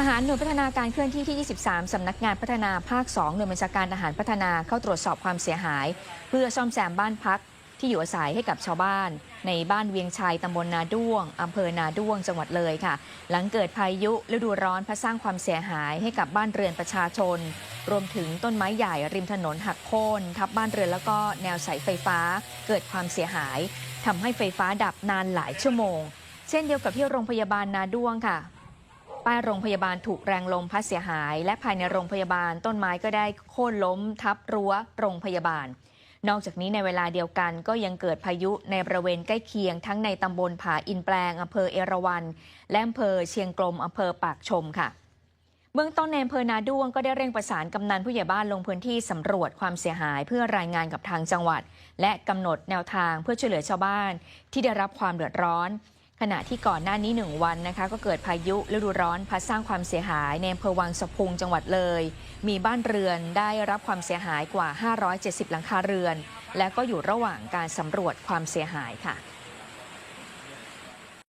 ทหารหน่วยพัฒนาการเคลื่อนที่ที่ 23 สำนักงานพัฒนาภาค 2 หน่วยบัญชาการทหารพัฒนาเข้าตรวจสอบความเสียหาย เพื่อซ่อมแซมบ้านพักที่อยู่อาศัยให้กับชาวบ้าน ในบ้านเวียงชัยตำบลนาด้วงอำเภอนาด้วงจังหวัดเลยค่ะ หลังเกิดพายุฤดูร้อนพัดสร้างความเสียหายให้กับบ้านเรือนประชาชน รวมถึงต้นไม้ใหญ่ริมถนนหักโค่นทับบ้านเรือนแล้วก็แนวสายไฟฟ้าเกิดความเสียหายทำให้ไฟฟ้าดับนานหลายชั่วโมง เช่นเดียวกับที่โรงพยาบาลนาด้วงค่ะ ป้ายโรงพยาบาลถูกแรงลมพัดเสียหาย และภายในโรงพยาบาลต้นไม้ก็ได้โค่นล้มทับรั้วโรงพยาบาล นอกจากนี้ในเวลาเดียวกันก็ยังเกิดพายุในบริเวณใกล้เคียงทั้งในตำบลผาอินแปลงอำเภอเอราวัณและอำเภอเชียงกลมอำเภอปากชมค่ะเบื้องต้นในอำเภอนาด้วงก็ได้เร่งประสานกำนันผู้ใหญ่บ้านลงพื้นที่สำรวจความเสียหายเพื่อรายงานกับทางจังหวัด และกำหนดแนวทางเพื่อช่วยเหลือชาวบ้านที่ได้รับความเดือดร้อน ขณะที่ก่อนหน้านี้หนึ่งวันนะคะ ก็เกิดพายุฤดูร้อนพัดสร้างความเสียหายในอำเภอวังสะพุงจังหวัดเลย มีบ้านเรือนได้รับความเสียหายกว่า 570 หลังคาเรือน และก็อยู่ระหว่างการสำรวจความเสียหายค่ะ